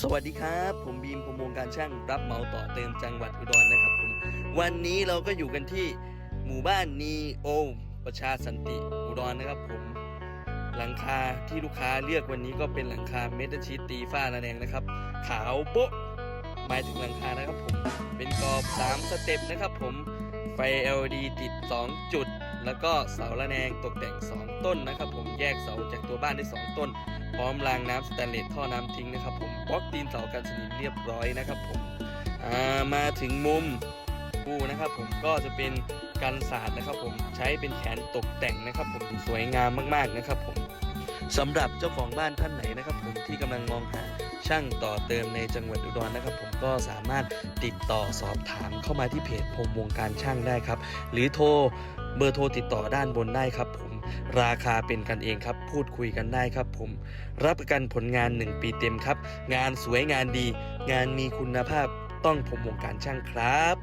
สวัสดีครับ ผมบีมพมวงการช่างรับเหมาต่อเติมจังหวัดอุดรนะครับผมวันนี้เราก็อยู่กันที่หมู่บ้านนีโอประชาสันติอุดรนะครับผมหลังคาที่ลูกค้าเลือกวันนี้ก็เป็นหลังคาเมทัลชีตตีฝ้าระแนงนะครับ ขาวโบ๊ะหมายถึงหลังคานะครับผมเป็นกรอบ 3 สเต็ปนะครับผมไฟ LED ติด 2 จุด แล้วก็เสาระแนงตกแต่ง 2 ต้นนะครับ ผมแยกเสาจากตัวบ้านได้ 2 ต้น พร้อมรางน้ำสแตนเลสท่อน้ำทิ้งนะครับ ผมบล็อกตีนเสากันสนิมเรียบร้อยนะครับ ผมามาถึงมุมปูนะครับ ผมก็จะเป็นกันศาสตร์นะครับ ผมใช้เป็นแขนตกแต่งนะครับ ผมสวยงามมากๆนะครับ ผมสำหรับเจ้าของบ้านท่านไหนนะครับ ผมที่กำลังมองหาช่างต่อเติมในจังหวัดอุดรนะครับ ผมก็สามารถติดต่อสอบถามเข้ามาที่เพจพรมวงการช่างได้ครับ หรือโทร เบอร์โทรติดต่อด้านบนได้ครับผมราคาเป็นกันเองครับ พูดคุยกันได้ครับผม รับประกันผลงาน 1 ปีเต็มครับ งานสวยงานดี งานมีคุณภาพต้องผมวงการช่างครับ